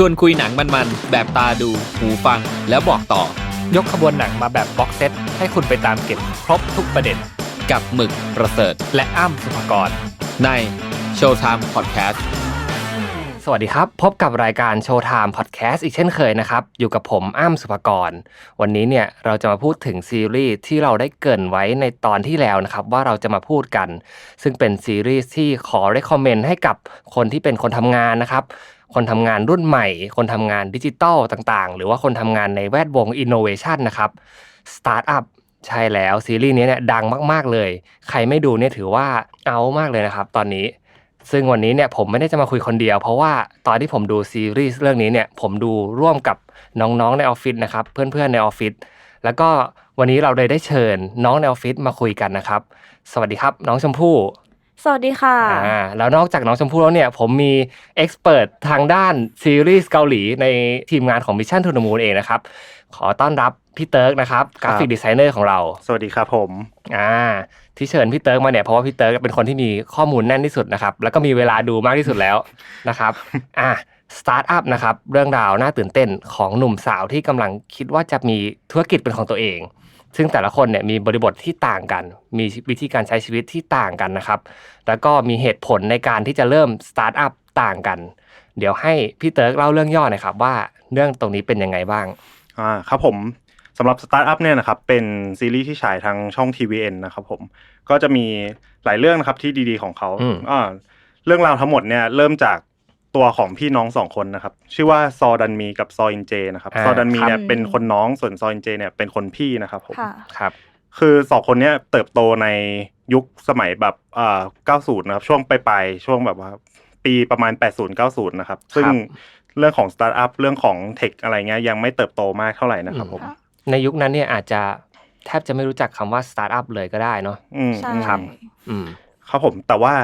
ชวนคุยหนังมันๆ แบบตาดู หูฟัง แล้วบอกต่อ ยกขบวนหนังมาแบบบ็อกเซต ให้คุณไปตามเก็บครบทุกประเด็น กับหมึกประเสริฐและอ้ำสุภกร ใน Showtime Podcast สวัสดีครับ พบกับรายการโชว์ไทม์พอดแคสต์อีกเช่นเคยนะครับ อยู่กับผมอ้ำสุภกร วันนี้เนี่ยเราจะมาพูดถึงซีรีส์ที่เราได้เกรินไว้ในตอนที่แล้วนะครับ ว่าเราจะมาพูดกัน ซึ่งเป็นซีรีส์ที่ขอ recommend ให้กับคนที่เป็นคนทำงานนะครับ คนทำงานรุ่นใหม่ คนทำงานดิจิทัลต่างๆ หรือว่าคนทำงานในแวดวง innovation นะครับ Startup ใช่แล้วซีรีส์นี้เนี่ยดังมากๆเลย ใครไม่ดูเนี่ยถือว่าเอามากเลยนะครับ ตอนนี้ ซึ่งวันนี้เนี่ยผมไม่ได้จะมาคุยคนเดียว เพราะว่าตอนที่ผมดูซีรีส์เรื่องนี้เนี่ยผมดูร่วมกับน้องๆในออฟฟิศนะครับเพื่อนๆในออฟฟิศแล้วก็วันนี้เราเลยได้เชิญน้องในออฟฟิศมาคุยกันนะครับ สวัสดีครับ น้องชมพู่ สวัสดีค่ะอ่าแล้วนอกจากน้องชมพู่แล้วเนี่ยผมมีเอ็กซ์เพรสทางด้านซีรีส์เกาหลีในทีมงานของ Mission to the Moon เองนะครับขอต้อนรับพี่เติร์กนะครับกราฟิกดีไซเนอร์ของเรา สวัสดีครับผมอ่าที่เชิญพี่เติร์กมาเนี่ยเพราะว่าพี่เติร์กเป็นคนที่มีข้อมูลแน่นที่สุดนะครับแล้วก็มีเวลาดูมากที่สุดแล้วนะครับอ่าสตาร์ทอัพนะครับเรื่องราวน่าตื่นเต้นของหนุ่มสาวที่กำลังคิดว่าจะมีธุรกิจเป็นของตัวเอง ซึ่งแต่ละคนเนี่ยมีบริบทที่ต่างกัน มีวิธีการใช้ชีวิตที่ต่างกันนะครับ แล้วก็มีเหตุผลในการที่จะเริ่มสตาร์ทอัพต่างกัน เดี๋ยวให้พี่เติร์กเล่าเรื่องย่อหน่อยครับว่าเรื่องตรงนี้เป็นยังไงบ้างอ่าครับผมสำหรับสตาร์ทอัพเนี่ยนะครับเป็นซีรีส์ที่ฉายทางช่อง TVN นะครับผมก็จะมีหลายเรื่องนะครับที่ดีๆของเขาอืมอ่าเรื่องราวทั้งหมดเนี่ยเริ่มจาก ตัวของพี่น้องสองคนนะครับ ชื่อว่าซอดันมีกับซออินเจนะครับอ่าซอดันมีเนี่ยครับเป็นคนน้องส่วนซออินเจเนี่ยเป็นคนพี่นะครับผมค่ะครับ คือสองคนเนี้ยเติบโตในยุคสมัยแบบอ่า90นะครับช่วงปลายๆช่วงแบบว่า ปีประมาณ 80 90 นะครับ ซึ่งเรื่องของสตาร์ทอัพเรื่องของเทคอะไรเงี้ยยังไม่เติบโตมากเท่าไหร่นะครับผมค่ะในยุคนั้นเนี่ยอาจจะแทบจะไม่รู้จักคำว่าสตาร์ทอัพเลยก็ได้เนาะอืมใช่อืมครับอืมครับผมแต่ว่า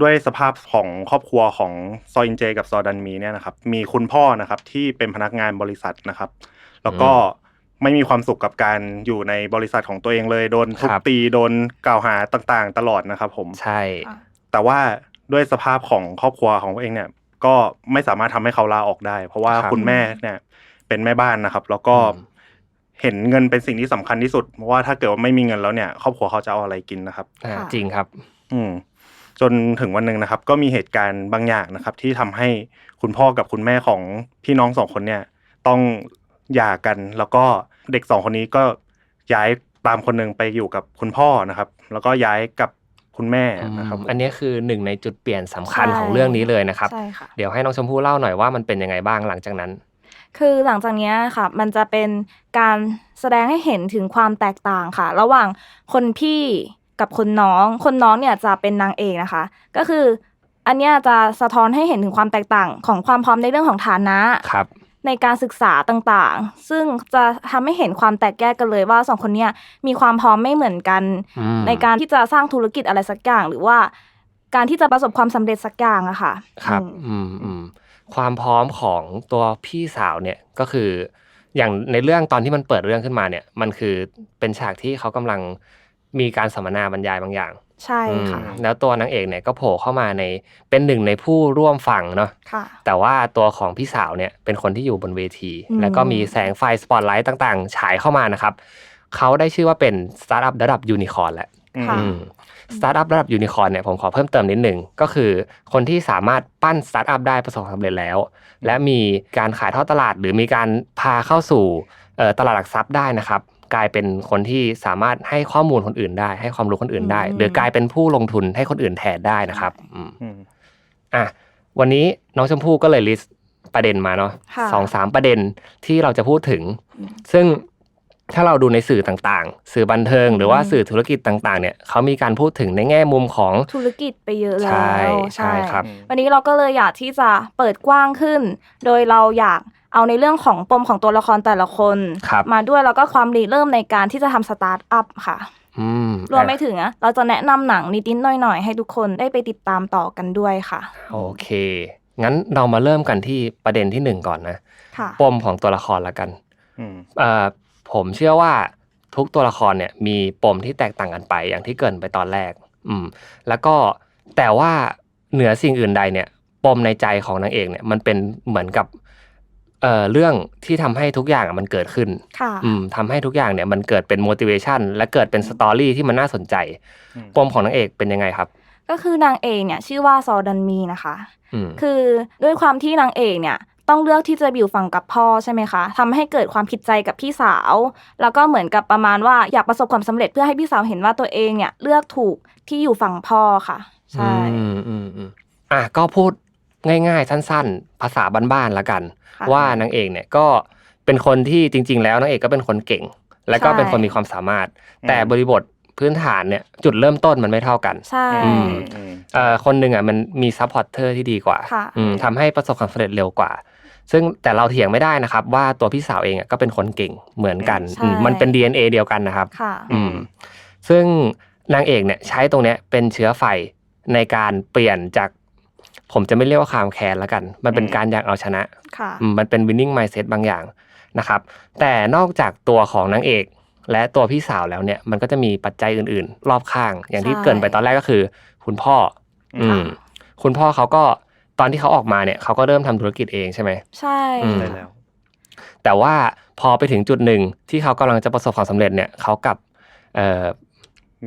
ด้วยสภาพของครอบครัวของซออินเจ กับซอดันมีเนี่ยนะครับ มีคุณพ่อนะครับที่เป็นพนักงานบริษัทนะครับ แล้วก็ไม่มีความสุขกับการอยู่ในบริษัทของตัวเองเลยโดนทุบครับตีโดนกล่าวหาต่างๆ ตลอดนะครับ ผมใช่ แต่ว่าด้วยสภาพของครอบครัวของตัวเองเนี่ย ก็ไม่สามารถทำให้เขาลาออกได้ เพราะว่าครับคุณแม่เนี่ย เป็นแม่บ้านนะครับ แล้วก็อืมเห็นเงินเป็นสิ่งที่สำคัญที่สุดเพราะว่าถ้าเกิดว่าไม่มีเงินแล้วเนี่ย ครอบครัวเขาจะเอาอะไรกินนะครับอ่าค่ะจริงครับ อืม จนถึงวันหนึ่งนะครับ ก็มีเหตุการณ์บางอย่างนะครับ ที่ทำให้คุณพ่อกับคุณแม่ของพี่น้องสองคนเนี่ยต้องหย่ากัน แล้วก็เด็กสองคนนี้ก็ย้ายตามคนหนึ่งไปอยู่กับคุณพ่อนะครับ แล้วก็ย้ายกับคุณแม่นะครับ อันนี้คือหนึ่งในจุดเปลี่ยนสำคัญใช่ของเรื่องนี้เลยนะครับใช่ค่ะเดี๋ยวให้น้องชมพู่เล่าหน่อยว่ามันเป็นยังไงบ้างหลังจากนั้น คือหลังจากเนี้ยค่ะ มันจะเป็นการแสดงให้เห็นถึงความแตกต่างค่ะ ระหว่างคนพี่ กับคนน้อง คนน้องเนี่ยจะเป็นนางเอกนะคะ ก็คือ อันเนี้ยจะสะท้อนให้เห็นถึงความแตกต่างของความพร้อมในเรื่องของฐานะครับ ในการศึกษาต่างๆ ซึ่งจะทำให้เห็นความแตกแยกกันเลยว่าสองคนเนี้ยมีความพร้อมไม่เหมือนกันอืมในการที่จะสร้างธุรกิจอะไรสักอย่าง หรือว่า การที่จะประสบความสำเร็จสักอย่างอะค่ะ ครับอืมอืมอืมความพร้อมของตัวพี่สาวเนี่ยก็คือ อย่างในเรื่องตอนที่มันเปิดเรื่องขึ้นมาเนี่ย มันคือเป็นฉากที่เขากำลัง มีการสัมมนาบรรยายบางอย่าง ใช่ค่ะอืมแล้วตัวนางเอกเนี่ยก็โผล่เข้ามาในเป็นหนึ่งในผู้ร่วมฟังเนาะค่ะแต่ว่าตัวของพี่สาวเนี่ยเป็นคนที่อยู่บนเวทีอืมแล้วก็มีแสงไฟสปอตไลท์ต่างๆ ฉายเข้ามานะครับ เขาได้ชื่อว่าเป็นสตาร์ทอัพระดับยูนิคอร์นแหละค่ะสตาร์ทอัพระดับยูนิคอร์นเนี่ยผมขอเพิ่มเติมนิดหนึ่งก็คือ คนที่สามารถปั้นสตาร์ทอัพได้ประสบความสำเร็จแล้ว และมีการขายทอดตลาดหรือมีการพาเข้าสู่เอ่อตลาดหลักทรัพย์ได้นะครับ กลายเป็นคนที่สามารถให้ข้อมูลคนอื่นได้ ให้ความรู้คนอื่นได้อืมหรือกลายเป็นผู้ลงทุนให้คนอื่นแทนได้นะครับอืมอืมอะวันนี้น้องชมพู่ก็เลยลิสต์ประเด็นมาเนาะค่ะสองสามประเด็นที่เราจะพูดถึงอืมซึ่งถ้าเราดูในสื่อต่างๆ สื่อบันเทิง หรือว่าอืมสื่อธุรกิจต่าง ๆ เนี่ยเขามีการพูดถึงในแง่มุมของธุรกิจไปเยอะแล้วใช่ใช่ครับ วันนี้เราก็เลยอยากที่จะเปิดกว้างขึ้น โดยเราอยาก เอาในเรื่องของปมของตัวละครแต่ละคนครับมาด้วยแล้วก็ความรีเริ่มในการที่จะทำสตาร์ทอัพค่ะอืมรวมไปถึงอะเราจะแนะนำหนังนิดๆหน่อยๆ ให้ทุกคนได้ไปติดตามต่อกันด้วยค่ะ โอเค งั้นเรามาเริ่มกันที่ประเด็นที่หนึ่งก่อนนะค่ะปมของตัวละครละกันอืมเอ่อผมเชื่อว่าทุกตัวละครเนี่ยมีปมที่แตกต่างกันไปอย่างที่เกรินไปตอนแรก อืม แล้วก็แต่ว่าเหนือสิ่งอื่นใดเนี่ย ปมในใจของนางเอกเนี่ยมันเป็นเหมือนกับ เอ่อเรื่องที่ทำให้ทุกอย่างอะมันเกิดขึ้นค่ะอืมทำให้ทุกอย่างเนี่ยมันเกิดเป็น motivation และเกิดเป็นสตอรี่ที่มันน่าสนใจอืมปมของนางเอกเป็นยังไงครับ ก็คือนางเอกเนี่ยชื่อว่าซอดันมีนะคะอืมคือด้วยความที่นางเอกเนี่ยต้องเลือกที่จะอยู่ฝั่งกับพ่อใช่ไหมคะทำให้เกิดความผิดใจกับพี่สาว แล้วก็เหมือนกับประมาณว่าอยากประสบความสำเร็จเพื่อให้พี่สาวเห็นว่าตัวเองเนี่ยเลือกถูกที่อยู่ฝั่งพ่อค่ะ ใช่อืมอืมอืมอะก็พูด ง่ายๆ สั้น ๆ ภาษาบ้านๆแล้วกันค่ะว่านางเอกเนี่ยก็เป็นคนที่จริง ๆ แล้วนางเอกก็เป็นคนเก่ง และก็ใช่เป็นคนมีความสามารถอืมแต่บริบทพื้นฐานเนี่ยจุดเริ่มต้นมันไม่เท่ากันใช่อืมอืมเอ่อคนหนึ่งอะมันมีซัพพอร์ตเตอร์ที่ดีกว่าค่ะอืมทำให้ประสบความสำเร็จเร็วกว่า ซึ่งแต่เราเถียงไม่ได้นะครับ ว่าตัวพี่สาวเองอะก็เป็นคนเก่งเหมือนกันใช่อืมมันเป็น DNA เดียวกันนะครับค่ะอืมซึ่งนางเอกเนี่ยใช้ตรงเนี้ยเป็นเชื้อไฟในการเปลี่ยนจาก ผมจะไม่เรียกว่าความแค้นแล้วกัน มันเป็นอืมการอยากเอาชนะค่ะอืมมันเป็น winning mindset บางอย่างนะครับ แต่นอกจากตัวของนางเอก และตัวพี่สาวแล้วเนี่ย มันก็จะมีปัจจัยอื่น ๆ รอบข้าง อย่างที่ใช่เกรินไปตอนแรกก็คือ คุณพ่อ อืมคุณพ่อเขาก็ตอนที่เขาออกมาเนี่ยเขาก็เริ่มทำธุรกิจเองใช่ไหมใช่อืมใช่แล้วแต่ว่าพอไปถึงจุดหนึ่งที่เขากำลังจะประสบความสำเร็จเนี่ยเขากลับเอ่อ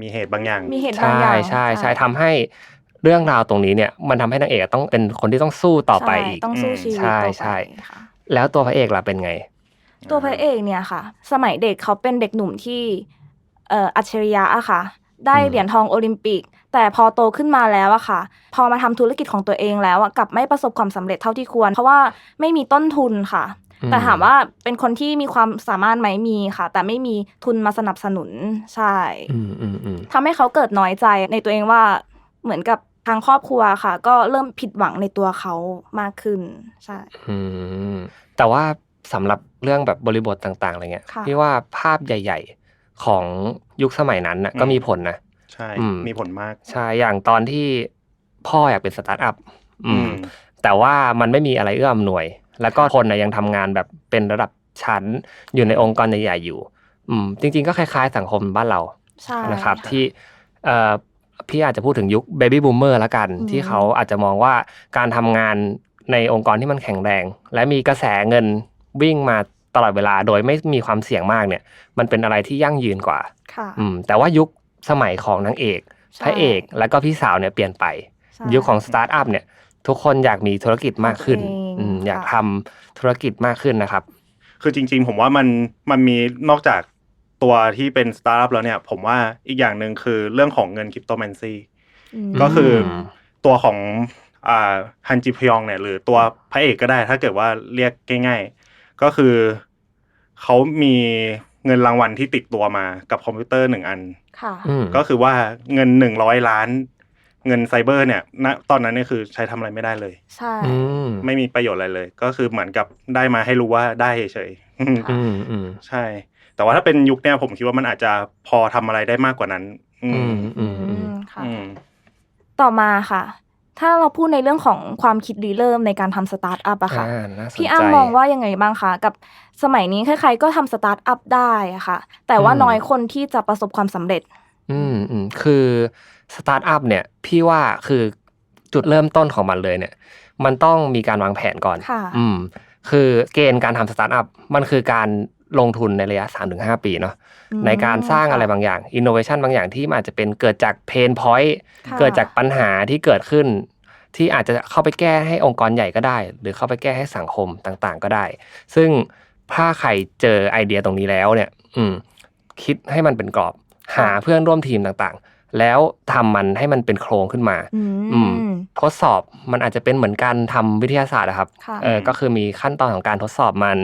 มีเหตุบางอย่างมีเหตุบางอใช่ย่างใช่ใช่ทำให้ เรื่องราวตรงนี้เนี่ยมันทำให้นางเอกต้องเป็นคนที่ต้องสู้ต่อไปใช่อีกต้องสู้ชีวิตใช่ต่อไปใช่ค่ะแล้วตัวพระเอกล่ะเป็นไง ตัวพระเอกเนี่ยค่ะ สมัยเด็กเขาเป็นเด็กหนุ่มที่เอ่ออัจฉริยะอะค่ะ ได้อืมเหรียญทองโอลิมปิก แต่พอโตขึ้นมาแล้วอะค่ะ พอมาทำธุรกิจของตัวเองแล้วอะกลับไม่ประสบความสำเร็จเท่าที่ควร เพราะว่าไม่มีต้นทุนค่ะ แต่ถามว่าเป็นคนที่มีความสามารถไหมมีค่ะ แต่ไม่มีทุนมาสนับสนุนใช่อืมอืมอืมทำให้เขาเกิดน้อยใจในตัวเองว่าเหมือนกับ ทางครอบครัวค่ะ ก็เริ่มผิดหวังในตัวเขามากขึ้นใช่อืมแต่ว่าสำหรับเรื่องแบบบริบทต่าง ๆอะไรเงี้ยค่ะพี่ว่าภาพใหญ่ ๆของยุคสมัยนั้นน่ะอืมก็มีผลนะใช่อืมมีผลมากใช่อย่างตอนที่พ่ออยากเป็นสตาร์ทอัพอืมอืมแต่ว่ามันไม่มีอะไรเอื้ออำนวย แล้วก็คนนะยังทำงานแบบเป็นระดับชั้นอยู่ในองค์กรใหญ่ๆอยู่ อืม จริง ๆ ก็คล้าย ๆ สังคมบ้านเราใช่นะครับที่เอ่อ พี่อาจจะพูดถึงยุคเบบี้บูมเมอร์ละกันอืมที่เขาอาจจะมองว่าการทำงานในองค์กรที่มันแข็งแรง และมีกระแสเงินวิ่งมาตลอดเวลาโดยไม่มีความเสี่ยงมากเนี่ย มันเป็นอะไรที่ยั่งยืนกว่าค่ะอืมแต่ว่ายุคสมัยของนางเอกใช่พระเอกแล้วก็พี่สาวเนี่ยเปลี่ยนไปใช่ยุคของสตาร์ทอัพเนี่ย ทุกคนอยากมีธุรกิจมากขึ้นของตัวเองอืมอยากค่ะทำธุรกิจมากขึ้นนะครับ คือจริง ๆ ผมว่ามันมันมีนอกจาก ตัวที่เป็นสตาร์ทอัพแล้วเนี่ยผมว่าอีกอย่างหนึ่งคือเรื่องของเงินคริปโตแมนซีมก็คืออมตัวของอ่าฮันจิพยองเนี่ย หรือตัวพระเอกก็ได้ ถ้าเกิดว่าเรียกง่าย ๆ ก็คือเขามีเงินรางวัลที่ติดตัวมากับคอมพิวเตอร์หนึ่งอันค่ะอืมก็คือว่าเงินหนึ่งร้อยล้าน เงินไซเบอร์เนี่ยณตอนนั้นเนี่ยคือใช้ทำอะไรไม่ได้เลย ใช่อืมไม่มีประโยชน์อะไรเลย ก็คือเหมือนกับได้มาให้รู้ว่าได้เฉยๆค่ะอืมอืมใช่ แต่ว่าถ้าเป็นยุคเนี้ยผมคิดว่ามันอาจจะพอทำอะไรได้มากกว่านั้น อือืมมอืมอือืมมค่ะอืมต่อมาค่ะ ถ้าเราพูดในเรื่องของความคิดริเริ่มในการทำสตาร์ทอัพอะค่ะอ่าน่าสนใจพี่อ้ำมองว่ายังไงบ้างคะกับสมัยนี้ใครๆก็ทำสตาร์ทอัพได้อะค่ะ แต่ว่าอืมน้อยคนที่จะประสบความสำเร็จ อืมอืมคือสตาร์ทอัพเนี่ย พี่ว่าคือจุดเริ่มต้นของมันเลยเนี่ย มันต้องมีการวางแผนก่อนค่ะอืมคือเกณฑ์การทำสตาร์ทอัพมันคือการ ลงทุนในระยะ 3-5 ปีเนาะอืมในการสร้างอะไรค่ะบางอย่างอินโนเวชันบางอย่างที่มันอาจจะเป็นเกิดจากเพนพอยต์ค่ะเกิดจากปัญหาที่เกิดขึ้น ที่อาจจะเข้าไปแก้ให้องค์กรใหญ่ก็ได้ หรือเข้าไปแก้ให้สังคมต่างๆ ก็ได้ ซึ่งถ้าใครเจอไอเดียตรงนี้แล้วเนี่ย อืม คิดให้มันเป็นกรอบ หาเพื่อนร่วมทีมต่างๆ แล้วทำมันให้มันเป็นโครงขึ้นมา อือืมมทดสอบมันอาจจะเป็นเหมือนการทำวิทยาศาสตร์นะครับค่ะเออก็คือมีขั้นตอนของการทดสอบมัน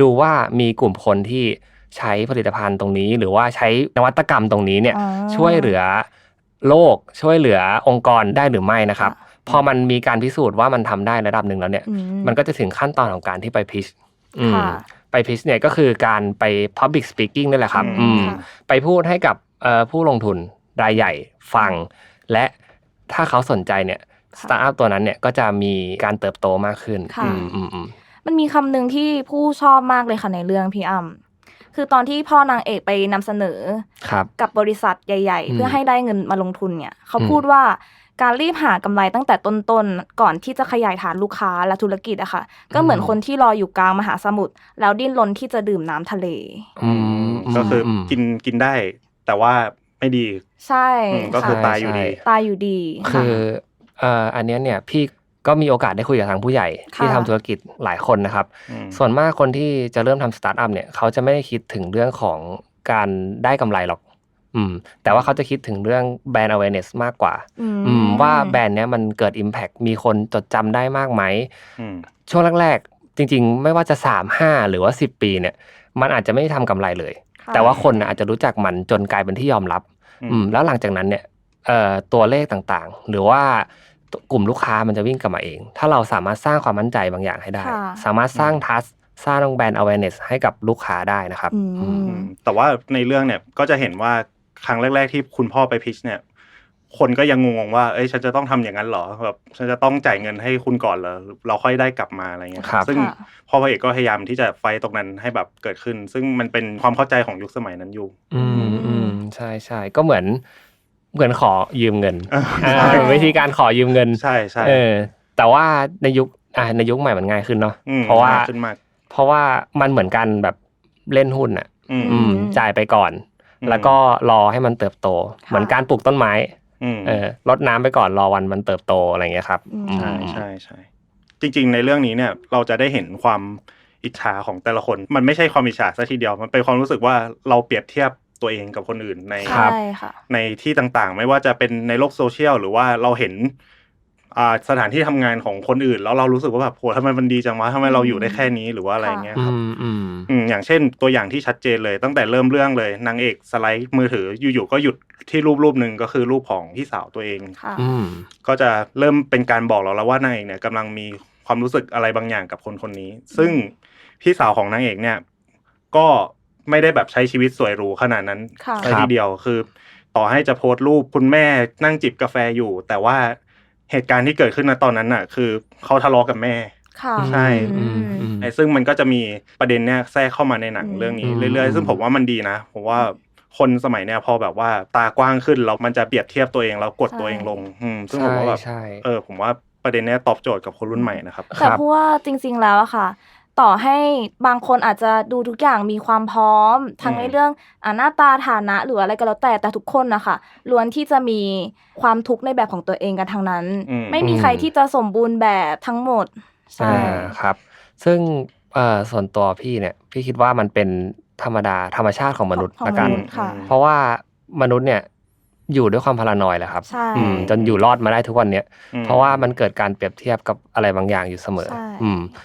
ดูว่ามีกลุ่มคนที่ใช้ผลิตภัณฑ์ตรงนี้ หรือว่าใช้นวัตกรรมตรงนี้เนี่ยอ๋อช่วยเหลือโลกช่วยเหลือองค์กรได้หรือไม่นะครับค่ะพอมันมีการพิสูจน์ว่ามันทำได้ระดับหนึ่งแล้วเนี่ยอืมันก็จะถึงขั้นตอนของการที่ไปพิชอืมค่ะไปพิชเนี่ยก็คือการไป Public Speaking นี่แหละครับอือืมมค่ะไปพูดให้กับเอ่อผู้ลงทุนรายใหญ่ฟัง และถ้าเขาสนใจเนี่ยสตาร์ทอัพตัวนั้นเนี่ยก็จะมีการเติบโตมากขึ้นค่ะอืมอืมอื มมันมีคำหนึ่งที่ผู้ชอบมากเลยค่ะในเรื่องพี่อ้ำคือตอนที่พ่อนางเอกไปนำเสนอครับกับบริษัทใหญ่อืมๆเพื่อให้ได้เงินมาลงทุนเนี่ย เขาอืมพูดว่าการรีบหากำไรตั้งแต่ต้นๆ ก่อนที่จะขยายฐานลูกค้าและธุรกิจอะค่ะ ก็เหมือนคนที่รออยู่กลางมหาสมุทรแล้วดิ้นรนที่จะดื่มน้ำทะเลอืมก็คืออมกินกินได้ แต่ว่าไม่ดี ใช่อืมก็คือค่ะตายอยู่ดี ตายอยู่ดี คือเอ่ออันเนี้ยเนี่ยพี่ ก็มีโอกาสได้คุยกับทางผู้ใหญ่ที่ค่ะทำธุรกิจหลายคนนะครับอืมส่วนมากคนที่จะเริ่มทำสตาร์ทอัพเนี่ยเขาจะไม่ได้คิดถึงเรื่องของการได้กำไรหรอก อืม แต่ว่าเขาจะคิดถึงเรื่องแบรนด์ awareness มากกว่า อืมอืมว่าแบรนด์เนี้ยมันเกิด impact มีคนจดจำได้มากไหมอืมช่วงแรกๆจริง ๆ ไม่ว่าจะ3 5หรือว่า10ปีเนี่ย มันอาจจะไม่ได้ทำกำไรเลยค่ะแต่ว่าคนน่ะอาจจะรู้จักมันจนกลายเป็นที่ยอมรับ อืมอืมแล้วหลังจากนั้นเนี่ยเอ่อตัวเลขต่างๆ หรือว่า กลุ่มลูกค้ามันจะวิ่งกลับมาเอง ถ้าเราสามารถสร้างความมั่นใจบางอย่างให้ได้ค่ะสามารถสร้างทัสสร้างแบรนด์ awareness ให้กับลูกค้าได้นะครับอืมอืมอืมแต่ว่าในเรื่องเนี่ยก็จะเห็นว่าครั้งแรก ๆ ที่คุณพ่อไปพิชเนี่ย คนก็ยังงงๆว่า เอ้ยฉันจะต้องทำอย่างนั้นเหรอแบบฉันจะต้องจ่ายเงินให้คุณก่อนเหรอเราค่อยได้กลับมาอะไรเงี้ยครับซึ่งค่ะพ่อพระเอกก็พยายามที่จะไฟต์ตรงนั้นให้แบบเกิดขึ้น ซึ่งมันเป็นความเข้าใจของยุคสมัยนั้นอยู่ อืมอืมใช่ใช่ก็เหมือน เหมือนขอยืมเงินอ่าอ่าใช่วิธีการขอยืมเงินใช่ใช่เออแต่ว่าในยุคอ่าในยุคใหม่มันง่ายขึ้นเนาะอืมเพราะว่าง่ยขึ้นมากเพราะว่ามันเหมือนกันแบบเล่นหุ้นอะ อืมอืมจ่ายไปก่อนอืมแล้วก็รอให้มันเติบโตค่ะเหมือนการปลูกต้นไม้อืมเออรดน้ำไปก่อนรอวันมันเติบโตอะไรอย่างเงี้ยครับอืมอืมใช่ใช่ใช่จริง ๆ ในเรื่องนี้เนี่ย เราจะได้เห็นความอิจฉาของแต่ละคน มันไม่ใช่ความอิจฉาซะทีเดียวมันเป็นความรู้สึกว่าเราเปรียบเทียบ ตัวเองกับคนอื่นในครับใช่ค่ะในที่ต่างๆ ไม่ว่าจะเป็นในโลกโซเชียลหรือว่าเราเห็นอ่าสถานที่ทำงานของคนอื่น แล้วเรารู้สึกว่าแบบโหทำไมมันดีจังวะทำไมเราอยู่ได้แค่นี้หรือว่าอะไรเงี้ยอืครับมอืมอืมอย่างเช่นตัวอย่างที่ชัดเจนเลยตั้งแต่เริ่มเรื่องเลยนางเอกสไลด์มือถืออยู่ๆก็หยุดที่รูปรูปหนึ่งก็คือรูปของพี่สาวตัวเองค่ะอืมก็จะเริ่มเป็นการบอกเราแล้วว่านางเอกเนี่ยกำลังมีความรู้สึกอะไรบางอย่างกับคนคนนี้ ซึ่งพี่สาวของนางเอกเนี่ย ก็ ไม่ได้แบบใช้ชีวิตสวยหรูขนาดนั้นค่ะซะทีเดียวคือ ต่อให้จะโพสต์รูปคุณแม่นั่งจิบกาแฟอยู่ แต่ว่าเหตุการณ์ที่เกิดขึ้นในตอนนั้นน่ะ คือเขาทะเลาะกับแม่ค่ะใช่อืมอืมไอ้ซึ่งมันก็จะมีประเด็นเนี่ยแทรกเข้ามาในหนังอืมเรื่องนี้อืมเรื่อยๆ ซึ่งผมว่ามันดีนะผมว่าคนสมัยเนี้ยพอแบบว่าตากว้างขึ้นแล้วมันจะเปรียบเทียบตัวเองแล้วกดตัวเองลงอืมซึ่งผมว่าแบบใช่เออผมว่าประเด็นเนี้ยตอบโจทย์กับคนรุ่นใหม่นะครับแต่เพราะว่าจริง ๆแล้วอะค่ะ ต่อให้บางคนอาจจะดูทุกอย่างมีความพร้อม ทั้งอืมในเรื่องอ่าหน้าตาฐานะหรืออะไรก็แล้วแต่แต่ทุกคนนะคะล้วนที่จะมีความทุกข์ในแบบของตัวเองกันทั้งนั้นอืมไม่มีใครที่จะสมบูรณ์แบบทั้งหมดใช่อ่าครับ ซึ่งเอ่อส่วนตัวพี่เนี่ยพี่คิดว่ามันเป็นธรรมดาธรรมชาติของมนุษย์ของละกันมนุษย์ค่ะเพราะว่ามนุษย์เนี่ยอยู่ด้วยความพารานอยแหละครับใช่อืมจนอยู่รอดมาได้ทุกวันเนี้ยอืมเพราะว่ามันเกิดการเปรียบเทียบกับอะไรบางอย่างอยู่เสมอใช่อืมเอ่อ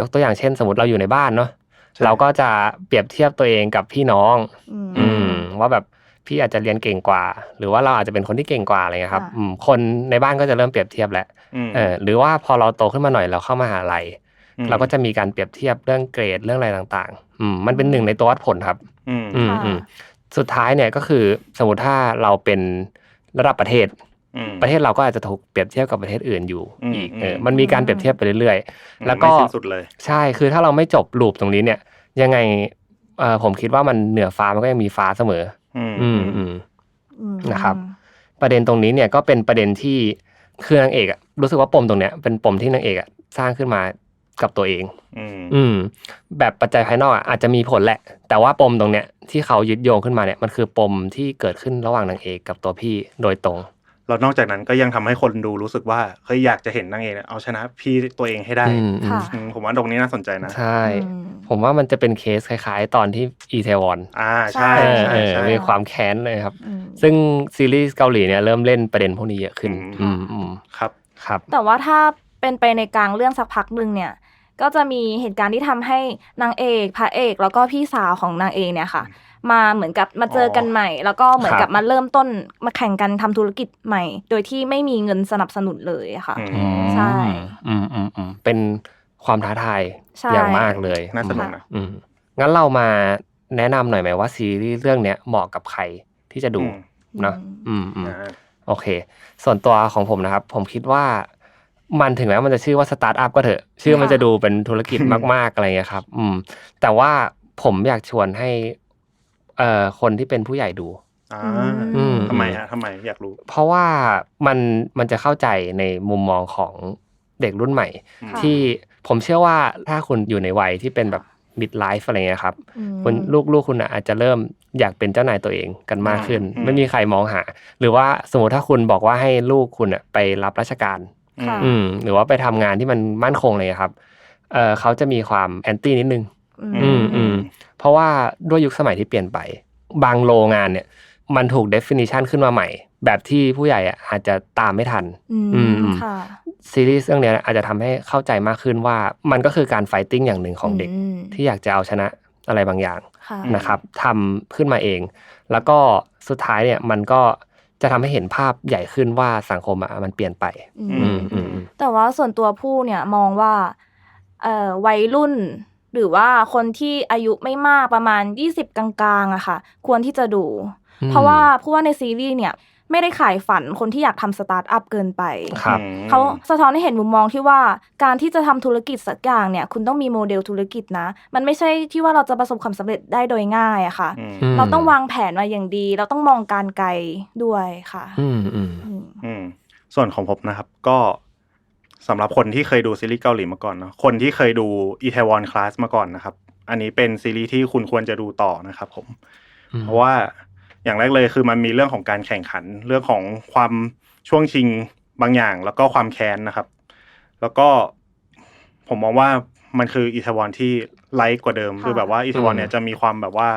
ยกตัวอย่างเช่น สมมติเราอยู่ในบ้านเนาะใช่เราก็จะเปรียบเทียบตัวเองกับพี่น้องอืมอืมว่าแบบพี่อาจจะเรียนเก่งกว่า หรือว่าเราอาจจะเป็นคนที่เก่งกว่าอะไรเงี้ยครับค่ะอืมคนในบ้านก็จะเริ่มเปรียบเทียบแล้วอืมเออหรือว่าพอเราโตขึ้นมาหน่อยเราเข้ามาหาลัยอืมเราก็จะมีการเปรียบเทียบเรื่องเกรดเรื่องอะไรต่างๆ อืมมันเป็นหนึ่งในตัววัดผลครับ อืมอืมค่ะอืมสุดท้ายเนี่ยก็คือสมมติถ้าเราเป็นระดับประเทศอืม ประเทศเราก็อาจจะถูกเปรียบเทียบกับประเทศอื่นอยู่อืมอีกอืมเออมันมีการเปรียบเทียบไปเรื่อยๆ แล้วก็ไม่สิ้นสุดเลยใช่คือถ้าเราไม่จบลูปตรงนี้เนี่ย ยังไงเออผมคิดว่ามันเหนือฟ้ามันก็ยังมีฟ้าเสมอ อืมอืมอืมอืมนะครับ ประเด็นตรงนี้เนี่ยก็เป็นประเด็นที่คือนางเอกอะรู้สึกว่าปมตรงเนี้ย เป็นปมที่นางเอกอะสร้างขึ้นมากับตัวเอง อืมอืมแบบปัจจัยภายนอกอะอาจจะมีผลแหละ แต่ว่าปมตรงเนี้ยที่เขายึดโยงขึ้นมาเนี่ยมันคือปมที่เกิดขึ้นระหว่างนางเอกกับตัวพี่โดยตรง แล้วนอกจากนั้นก็ยังทำให้คนดูรู้สึกว่าเฮ้ยอยากจะเห็นนางเอกเนี่ยเอาชนะพี่ตัวเองให้ได้อืมอืมค่ะอืมผมว่าตรงนี้น่าสนใจนะ ใช่อืมผมว่ามันจะเป็นเคสคล้ายๆ ตอนที่อีเทวอนอ่าใช่เออใช่เออใช่มีความแค้นเลยครับอืมซึ่งซีรีส์เกาหลีเนี่ยเริ่มเล่นประเด็นพวกนี้เยอะขึ้นอือืมมอืมครับครับ แต่ว่าถ้าเป็นไปในกลางเรื่องสักพักหนึ่งเนี่ยก็จะมีเหตุการณ์ที่ทำให้นางเอกพระเอก แล้วก็พี่สาวของนางเอกเนี่ยค่ะ มาเหมือนกับมาเจอกันใหม่ แล้วก็เหมือนกับครับมาเริ่มต้นมาแข่งกันทำธุรกิจใหม่ โดยที่ไม่มีเงินสนับสนุนเลยอะค่ะอืมอืมใช่อืมอืมอืมเป็นความท้าทายใช่อย่างมากเลยน่าสนุกนะอืมงั้นเรามาแนะนำหน่อยไหมว่าซีรีส์เรื่องเนี้ยเหมาะกับใครที่จะดูอืมเนอะอืมอืมอ่าโอเค ส่วนตัวของผมนะครับ ผมคิดว่ามันถึงแม้มันจะชื่อว่าสตาร์ทอัพก็เถอะ ชื่อมันจะดูเป็นธุรกิจมากๆอะไรเงี้ยครับ อืม แต่ว่าผมอยากชวนให้ เอ่อคนที่เป็นผู้ใหญ่ดูอ่าอืมทำไมฮะทำไมอยากรู้ เพราะว่ามันมันจะเข้าใจในมุมมองของเด็กรุ่นใหม่ค่ะที่ผมเชื่อว่าถ้าคุณอยู่ในวัยที่เป็นแบบ mid life อะไรเงี้ยครับอืมคุณลูกลูกคุณอะอาจจะเริ่มอยากเป็นเจ้านายตัวเองกันมากขึ้นอืมไม่มีใครมองหา หรือว่าสมมติถ้าคุณบอกว่าให้ลูกคุณอะไปรับราชการค่ะอืมหรือว่าไปทำงานที่มันมั่นคงเลยครับเออเขาจะมีความแอนตี้นิดนึง อืมอืม เพราะว่าด้วยยุคสมัยที่เปลี่ยนไป บางโรงงานเนี่ย มันถูก definition ขึ้นมาใหม่ แบบที่ผู้ใหญ่อะอาจจะตามไม่ทัน อืมอืมอืมค่ะซีรีส์เรื่องเนี้ยอาจจะทำให้เข้าใจมากขึ้นว่ามันก็คือการไฟติ้งอย่างหนึ่งของเด็กมที่อยากจะเอาชนะอะไรบางอย่างค่ะนะครับทำขึ้นมาเอง แล้วก็สุดท้ายเนี่ยมันก็จะทำให้เห็นภาพใหญ่ขึ้นว่าสังคมอะมันเปลี่ยนไปอือืมมอืมอืมแต่ว่าส่วนตัวผู้เนี่ยมองว่าเอ่อวัยรุ่น หรือว่าคนที่อายุไม่มากประมาณ 20 กลางๆอะค่ะ ควรที่จะดูอืมเพราะว่าผู้ว่าในซีรีส์เนี่ยไม่ได้ขายฝันคนที่อยากทำสตาร์ทอัพเกินไปครับอืมเขาสะท้อนให้เห็นมุมมองที่ว่าการที่จะทำธุรกิจสักอย่างเนี่ย คุณต้องมีโมเดลธุรกิจนะ มันไม่ใช่ที่ว่าเราจะประสบความสำเร็จได้โดยง่ายอะค่ะอืมมเราต้องวางแผนมาอย่างดี เราต้องมองการไกลด้วยค่ะอืมอืมอืมอืมส่วนของผมนะครับก็ สำหรับคนที่เคยดูซีรีส์เกาหลีมาก่อนเนอะคนที่เคยดูอีเทวอนคลาสมาก่อนนะครับ อันนี้เป็นซีรีส์ที่คุณควรจะดูต่อนะครับผมอืมเพราะว่าอย่างแรกเลยคือมันมีเรื่องของการแข่งขันเรื่องของความช่วงชิงบางอย่าง แล้วก็ความแค้นนะครับ แล้วก็ผมมองว่ามันคืออีเทวอนที่ไลท์กว่าเดิมค่ะคือแบบว่าอีเทวอนเนี่ยจะมีความแบบว่า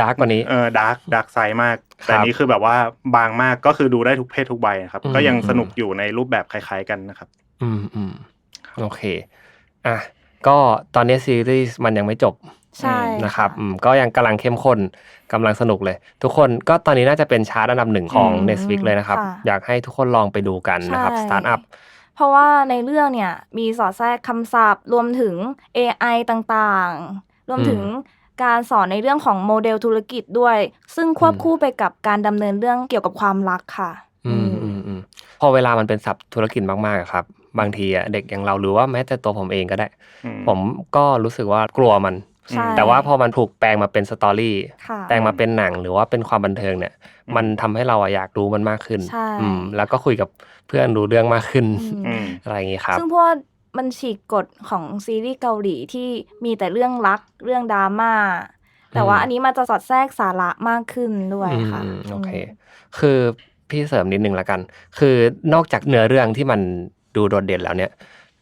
ดาร์กกว่านี้เออดาร์กดาร์กไซด์มากครับแต่อันนี้คือแบบว่าบางมากก็คือดูได้ทุกเพศทุกใบนะครับอืมก็ยังอืมสนุกอยู่ในรูปแบบคล้าย ๆกันนะครับ อืมอืมโอเค อะ ก็ตอนนี้ซีรีส์มันยังไม่จบใช่นะครับอืมก็ยังกำลังเข้มข้นกำลังสนุกเลย ทุกคนก็ตอนนี้น่าจะเป็นชาร์ตอันดับหนึ่งของอืม Netflix เลยนะครับค่ะอยากให้ทุกคนลองไปดูกันนะครับใช่สตาร์ทอัพเพราะว่าในเรื่องเนี่ยมีสอดแทรกคำศัพท์ รวมถึง AI ต่างๆ รวมถึงการสอนในเรื่องของโมเดลธุรกิจด้วย ซึ่งควบอืมคู่ไปกับการดำเนินเรื่องเกี่ยวกับความรักค่ะ อืมอืมอืมพอเวลามันเป็นศัพท์ธุรกิจมากๆอะครับ บางทีอะเด็กอย่างเราหรือว่าแม้แต่ตัวผมเองก็ได้อืมผมก็รู้สึกว่ากลัวมันใช่แต่ว่าพอมันถูกแปลงมาเป็นสตอรี่ค่ะแปลงมาเป็นหนังหรือว่าเป็นความบันเทิงเนี่ยอืมมันทำให้เราอะอยากรู้มันมากขึ้นใช่อืมแล้วก็คุยกับเพื่อนรู้เรื่องมากขึ้นอืมอืมอะไรอย่างงี้ครับซึ่งเพราะว่ามันฉีกกฎของซีรีส์เกาหลีที่มีแต่เรื่องรักเรื่องดราม่าแต่ว่าอืมอันนี้มันจะสอดแทรกสาระมากขึ้นด้วยค่ะอืมโอเค คือพี่เสริมนิดนึงละกัน คือนอกจากเนื้อเรื่องที่มัน ดูโดดเด่นแล้วเนี่ย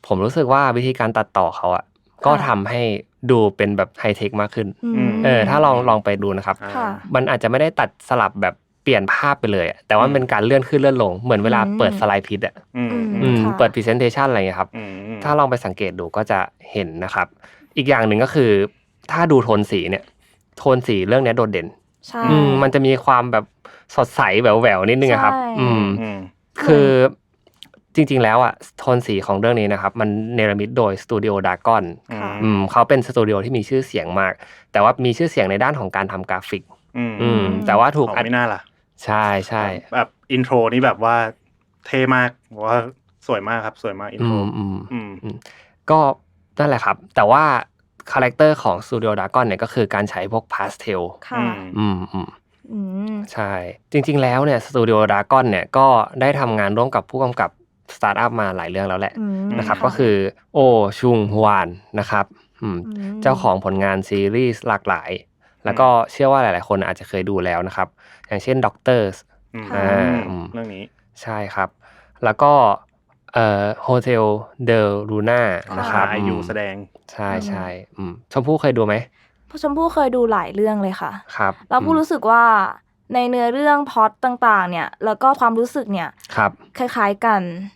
ผมรู้สึกว่าวิธีการตัดต่อเขาอะก็ทำให้ดูเป็นแบบไฮเทคมากขึ้นอืมเออ ถ้าลองลองไปดูนะครับอ่าค่ะมันอาจจะไม่ได้ตัดสลับแบบเปลี่ยนภาพไปเลยอะแต่ว่าอืมเป็นการเลื่อนขึ้นเลื่อนลง เหมือนเวลาอืมเปิดสไลด์พิดอะอืมอืมอืมค่ะเปิด presentation อะไรอย่างเงี้ยครับอืมถ้าลองไปสังเกตดูก็จะเห็นนะครับ อีกอย่างหนึ่งก็คือ ถ้าดูโทนสีเนี่ย โทนสีเรื่องเนี้ยโดดเด่นใช่อืมมันจะมีความแบบสดใสแหววแหววๆนิดนึงอะครับใช่อืมอืม คือ จริง ๆ แล้วอะโทนสีของเรื่องนี้นะครับ มันเนรมิตโดยสตูดิโอดากอนค่ะอืมเขาเป็นสตูดิโอที่มีชื่อเสียงมาก แต่ว่ามีชื่อเสียงในด้านของการทำกราฟิกอืมอืมแต่ว่าถูกอ๋ออัดไม่น่าล่ะ ใช่ใช่แบบอินโทรนี่แบบว่าเท่มากว่าสวยมากครับสวยมากอินอืโทรมอืมอืมอืมก็นั่นแหละครับ แต่ว่าคาแรคเตอร์ของสตูดิโอดากอนเนี่ยก็คือการใช้พวกพาสเทลค่ะอืมอืมอืมใช่ จริง ๆ แล้วเนี่ยสตูดิโอดากอนเนี่ยก็ได้ทำงานร่วมกับผู้กำกับ สตาร์ทอัพมาหลายเรื่องแล้วแหละอืมนะครับค่ะก็คือโอชุงฮวานนะครับอืมอืมเจ้าของผลงานซีรีส์หลากหลาย แล้วก็เชื่อว่าหลาย ๆ คนอาจจะเคยดูแล้วนะครับ อย่างเช่นด็อกเตอร์อืมค่ะอืมเรื่องนี้ใช่ครับ แล้วก็เอ่อโฮเทลเดลลูน่านะครับอายุแสดงใช่ใช่อืมชมพู่เคยดูไหมชมพู่เคยดูหลายเรื่องเลยค่ะครับแล้วผู้อืมรู้สึกว่าในเนื้อเรื่องพล็อตต่าง ๆ เนี่ย แล้วก็ความรู้สึกเนี่ยครับคล้าย ๆ กันอื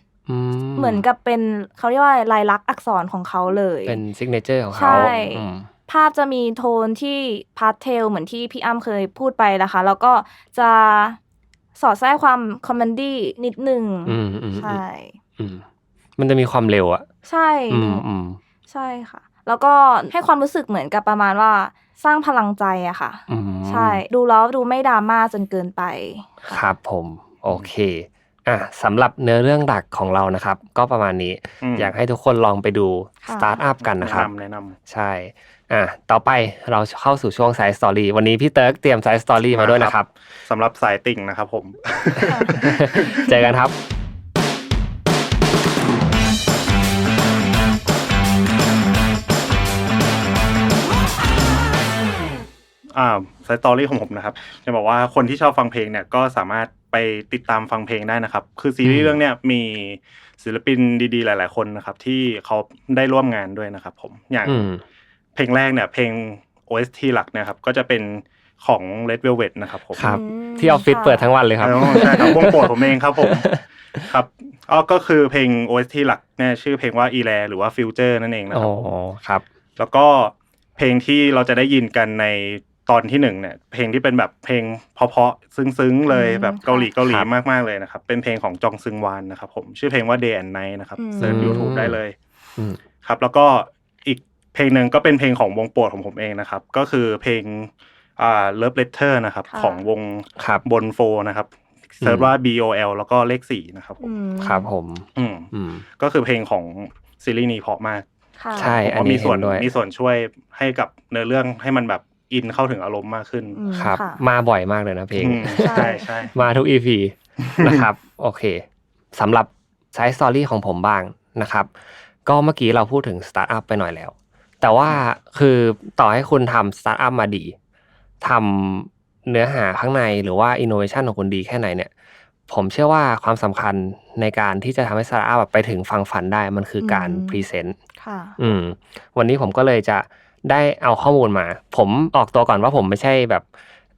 เหมือนกับเป็นเขาเรียกว่าลายลักษณ์อักษรของเขาเลย เป็นซิกเนเจอร์ของใช่เขาอืมภาพจะมีโทนที่พาสเทลเหมือนที่พี่อ้ำเคยพูดไปนะคะ แล้วก็จะสอดแทรกความคอมเมดี้นิดนึงอืมอืมใช่อืมมันจะมีความเร็วอะใช่อืมอืมใช่ค่ะ แล้วก็ให้ความรู้สึกเหมือนกับประมาณว่า สร้างพลังใจอะค่ะอืมใช่ ดูแล้วดูไม่ดราม่าจนเกินไป ครับผม โอเค อะสำหรับเนื้อเรื่องหลักของเรานะครับ ก็ประมาณนี้มอยากให้ทุกคนลองไปดูค่ะสตาร์ทอัพกันนะครับแนะนำแนะนำใช่อะต่อไปเราเข้าสู่ช่วงไซส์สตอรี่วันนี้พี่เติร์กเตรียมไซส์สตอรี่มาด้วยนะครับสำหรับสายติ่งนะครับผม เจอกันครับอ่าสตอรี่ของผมนะครับ จะบอกว่าคนที่ชอบฟังเพลงเนี่ยก็สามารถ ไปติดตามฟังเพลงได้นะครับ คือซีรีอืส์มเรื่องเนี้ยมีศิลปินดีๆ หลาย ๆ คนนะครับ ที่เขาได้ร่วมงานด้วยนะครับ ผมอย่างอืมเพลงแรกเนี่ย เพลง OST หลักเนะครับก็จะเป็นของ Red Velvet นะครับผมครับอืมที่ออฟฟิศค่ะเปิดทั้งวันเลยครับอ๋อใช่ครับวงโปรดผมเองครับผมครับอ๋อก็คือเพลง OST หลักเนี่ยชื่อเพลงว่า e l a หรือว่า Future นั่นเองนะคอ๋รัอบครับ แล้วก็เพลงที่เราจะได้ยินกันใน ตอนที่หนึ่งเนี่ยเพลงที่เป็นแบบเพลงเพราะๆซึ้งๆเลยอืมแบบเกาหลีเกาหลีครับมากๆเลยนะครับ เป็นเพลงของจองซึงวานนะครับ ผมชื่อเพลงว่า Day and Night นะครับอืมเซิร์ช YouTube ได้เลยอืมครับ แล้วก็อีกเพลงหนึ่งก็เป็นเพลงของวงโปรดของผมเองนะครับ ก็คือเพลงอ่า Love Letter นะครับค่ะของวงครับบนโฟนะครับเซิร์ชว่า B O L แล้วก็เลขสี่นะครับผมอืมครับผมอืมอืมก็คือเพลงของซีรีส์นี้เพราะมากค่ะใช่ผมอันว่านี้มีส่วนเห็นด้วยมีส่วนช่วยให้กับเนื้อเรื่องให้มันแบบ อินเข้าถึงอารมณ์มากขึ้นอืมครับค่ะมาบ่อยมากเลยนะเพลงอืมใช่ใช่ใช่มาทุก EP นะครับ โอเคสำหรับไซส์สตอรี่ของผมบ้างนะครับ ก็เมื่อกี้เราพูดถึงสตาร์ทอัพไปหน่อยแล้ว แต่ว่าคือต่อให้คุณทำสตาร์ทอัพมาดีทำเนื้อหาข้างในหรือว่าอินโนเวชันของคุณดีแค่ไหนเนี่ยผมเชื่อว่าความสำคัญในการที่จะทำให้สตาร์ทอัพไปถึงฟังฝันได้มันคือการอืมพรีเซนต์ค่ะ อืม วันนี้ผมก็เลยจะ ได้เอาข้อมูลมา ผมออกตัวก่อนว่าผมไม่ใช่แบบ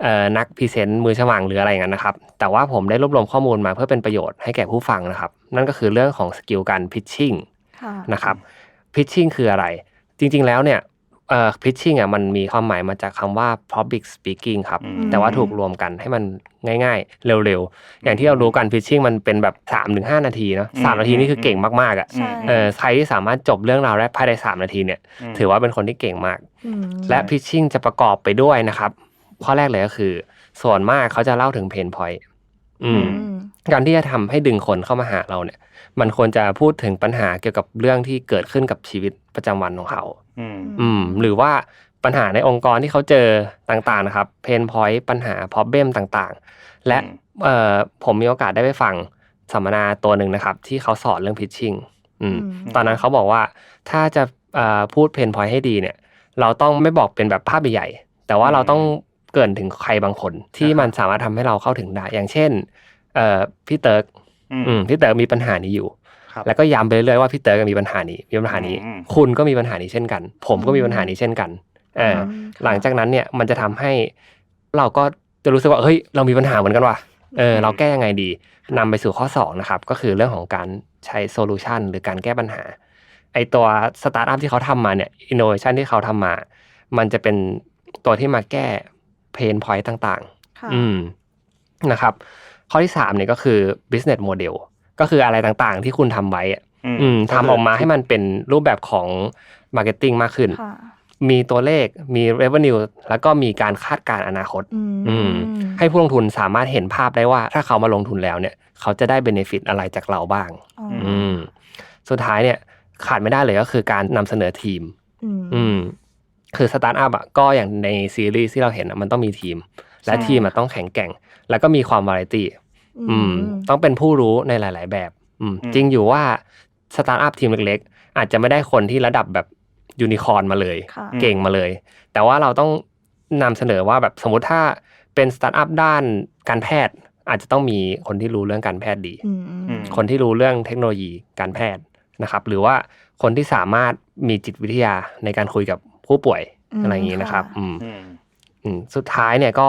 เอ่อนักพรีเซนต์มือฉมังหรืออะไรอย่างนั้นนะครับ แต่ว่าผมได้รวบรวมข้อมูลมาเพื่อเป็นประโยชน์ให้แก่ผู้ฟังนะครับ นั่นก็คือเรื่องของสกิลการพิชชิ่งค่ะนะครับพิชชิ่งคืออะไร จริง ๆ แล้วเนี่ย เอ่อพิชชิ่งอะมันมีความหมายมาจากคำว่า public speaking ครับอืมแต่ว่าถูกรวมกันให้มันง่าย ๆ เร็วๆ อย่างที่เรารู้กันพิชชิ่งมันเป็นแบบ3าถึงหนาทีเนาะสามนาทีนี่คือเก่งมากๆอะใช่เออใครที่สามารถจบเรื่องราวได้ภายในสามนาทีเนี่ยมถือว่าเป็นคนที่เก่งมากอืมและพิชชิ่งจะประกอบไปด้วยนะครับ ข้อแรกเลยก็คือ ส่วนมากเขาจะเล่าถึงเพนพอยต์อืมอืมการที่จะทำให้ดึงคนเข้ามาหาเราเนี่ย มันควรจะพูดถึงปัญหาเกี่ยวกับเรื่องที่เกิดขึ้นกับชีวิตประจำวันของเขา อืมอืม หรือว่าปัญหาในองค์กรที่เขาเจอต่างๆนะครับ เพนพอยต์ปัญหาพ r o b เบมต่างๆ และอืมเอ่อผมมีโอกาสได้ไปฟังสัมมนาตัวหนึ่งนะครับ ที่เขาสอนเรื่องพิชชิ่งอืมอืมตอนนั้นเขาบอกว่าถ้าจะเอ่อพูดเพนพอยต์ให้ดีเนี่ย เราต้องไม่บอกเป็นแบบภาพใหญ่ๆแต่ว่าเราต้องเกรินถึงใครบางคนที่มันสามารถทำให้เราเข้าถึงได้ อย่างเช่น เอ่อพี่เติร์กอืมอืมพี่เต๋อมีปัญหานี้อยู่ครับ แล้วก็ย้ำไปเรื่อยๆว่าพี่เต๋อก็มีปัญหานี้มีปัญหานี้อืมคุณก็มีปัญหานี้เช่นกัน ผมก็มีปัญหานี้เช่นกันเอออืมหลังจากนั้นเนี่ยมันจะทำให้เราก็จะรู้สึกว่าเฮ้ยเรามีปัญหาเหมือนกันว่ะเออเราแก้ยังไงดีนำไปสู่ข้อสองนะครับก็คือเรื่องของการใช้โซลูชันหรือการแก้ปัญหาไอตัวสตาร์ทอัพที่เขาทำมาเนี่ยอินโนเวชันที่เขาทำมา มันจะเป็นตัวที่มาแก้เพนพอยต์ต่างๆค่ะอืมนะครับ ข้อที่สามเนี่ยก็คือ business model ก็คืออะไรต่างๆ ที่คุณทำไว้อะอืมอืมทำออกมาให้มันเป็นรูปแบบของ marketing มากขึ้นค่ะมีตัวเลขมี revenue แล้วก็มีการคาดการณ์อนาคตอืมอืมให้ผู้ลงทุนสามารถเห็นภาพได้ว่า ถ้าเขามาลงทุนแล้วเนี่ย เขาจะได้ benefit อะไรจากเราบ้างอ๋ออืมสุดท้ายเนี่ยขาดไม่ได้เลยก็คือการนำเสนอทีมอืมอืมคือสตาร์ทอัพอะก็อย่างในซีรีส์ที่เราเห็นอะมันต้องมีทีม และใช่ทีมอะต้องแข็งแกร่ง แล้วก็มีความวาไรตี้ อืม ต้องเป็นผู้รู้ในหลาย ๆ แบบอืมอืม จริงอยู่ว่าสตาร์ทอัพทีมเล็ก ๆ อาจจะไม่ได้คนที่ระดับแบบยูนิคอร์นมาเลยค่ะเก่งมาเลย แต่ว่าเราต้องนำเสนอว่าแบบสมมติถ้าเป็นสตาร์ทอัพด้านการแพทย์ อาจจะต้องมีคนที่รู้เรื่องการแพทย์ดีอืมอืมคนที่รู้เรื่องเทคโนโลยีการแพทย์นะครับ หรือว่าคนที่สามารถมีจิตวิทยาในการคุยกับผู้ป่วยอืมอะไรอย่างนี้นะครับค่ะอืมอืมอืมสุดท้ายเนี่ยก็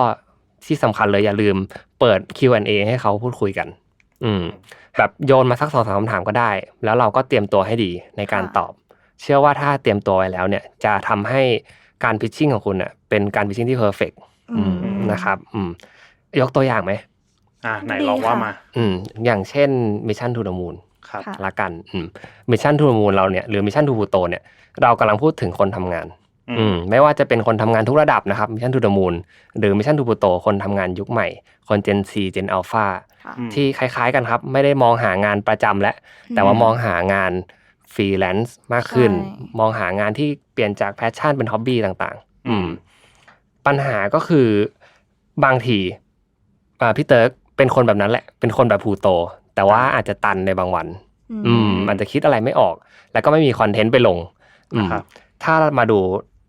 ที่สำคัญเลยอย่าลืม เปิด Q&A ให้เขาพูดคุยกัน อืม แบบโยนมาสักสองสามคำถามก็ได้ แล้วเราก็เตรียมตัวให้ดีในการค่ะตอบ เชื่อว่าถ้าเตรียมตัวไว้แล้วเนี่ย จะทำให้การพิชชิ่งของคุณเน่ะเป็นการพิชชิ่งที่เพอร์เฟกอืมนะครับ อืม ยกตัวอย่างไหมอ่าไหนดีลองว่าค่ะมา อืม อย่างเช่น Mission to the Moon ครับค่ะละกันอืม Mission to the Moon เราเนี่ยหรือ Mission to Pluto เนี่ย เรากำลังพูดถึงคนทำงาน อืมอืมไม่ว่าจะเป็นคนทำงานทุกระดับนะครับมิชชั่นทูเดอะมูนหรือมิชชั่นทูปูโตคนทำงานยุคใหม่ คนเจนซีเจนอัลฟาค่ะอืมที่คล้ายๆกันครับ ไม่ได้มองหางานประจำแล้วแต่ว่ามองหางานฟรีแลนซ์มากขึ้นใช่มองหางานที่เปลี่ยนจากแพชชั่นเป็นฮ็อบบี้ต่างๆ อืมอืมปัญหาก็คือบางทีอ่าพี่เติร์กเป็นคนแบบนั้นแหละ เป็นคนแบบพลูโต แต่ว่าอาจจะตันในบางวัน อืมมันจะคิดอะไรไม่ออก แล้วก็ไม่มีคอนเทนต์ไปลงอืมนะครับถ้ามาดู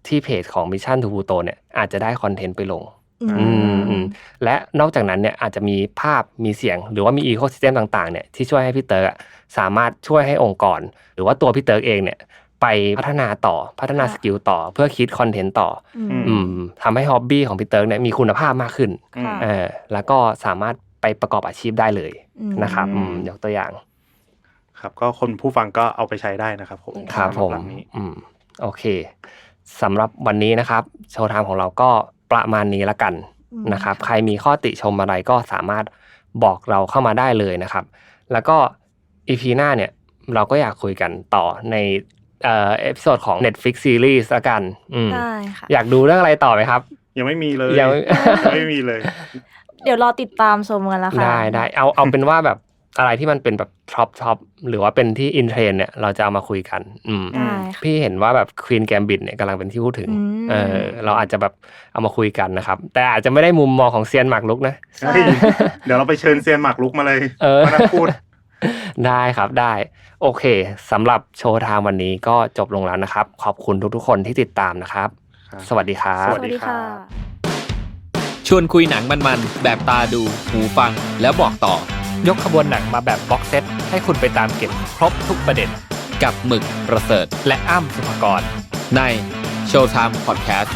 ที่เพจของ Mission to Pluto เนี่ยอาจจะได้คอนเทนต์ไปลงอืมอืมอืมและนอกจากนั้นเนี่ยอาจจะมีภาพมีเสียง หรือว่ามีอีโค y ิสเต็มต่างๆเนี่ยที่ช่วยให้พี่เติร์กอะสามารถช่วยให้องค์กร หรือว่าตัวพี่เติร์กเองเนี่ยไปพัฒนาต่อพัฒนาค่ะสกิลต่อเพื่อคิดคอนเทนต์ต่ออืมอือืมทำให้ฮ็อบบี้ของพี่เติร์กเนี่ยมีคุณภาพมากขึ้นอืมค่ะเออแล้วก็สามารถไปประกอบอาชีพได้เลยอืมนะครับอือืมมยกตัวอย่าง ครับก็คนผู้ฟังก็เอาไปใช้ได้นะครับผมครับผมสำหหลังนี้อืมโอเค สำหรับวันนี้นะครับโชว์ไทม์ของเราก็ประมาณนี้ละกันอืมนะครับ ใครมีข้อติชมอะไรก็สามารถบอกเราเข้ามาได้เลยนะครับ แล้วก็อีพีหน้าเนี่ยเราก็อยากคุยกันต่อในเอ่อเอพิโซดของ Netflix Series ละกันอืมได้ค่ะอยากดูเรื่องอะไรต่อไหมครับ ยังไม่มีเลยยังไม่ยังไม่มีเลย เดี๋ยวรอติดตามชมกันละค่ะได้ได้เอาเอาเป็นว่าแบบ อะไรที่มันเป็นแบบท็อปท็อปหรือว่าเป็นที่อินเทรนเนี่ยเราจะเอามาคุยกัน อืมได้ค่ะพี่เห็นว่าแบบควีนแกมบิ t เนี่ยกำลังเป็นที่พูดถึงอืมเออเราอาจจะแบบเอามาคุยกันนะครับ แต่อาจจะไม่ได้มุมมองของเซียนหมากลุกนะใช่เฮ้ยเดี๋ยวเราไปเชิญเซียนหมากลุกมาเลยเออมานั่งพูดได้ครับได้ โอเคสำหรับโชว์ไทม์วันนี้ก็จบลงแล้วนะครับ ขอบคุณทุกๆคนที่ติดตามนะครับครับ สวัสดีครับสสวัวัสสดีดีครัค่ะบชวนคุยหนังมันๆแบบตาดูหูฟังแล้วบอกต่อ ยกขบวนหนังมาแบบบ็อกเซตให้คุณไปตามเก็บครบทุกประเด็น กับหมึกประเสริฐ และอ้ำสุภกร ในโชว์ไทม์พอดแคสต์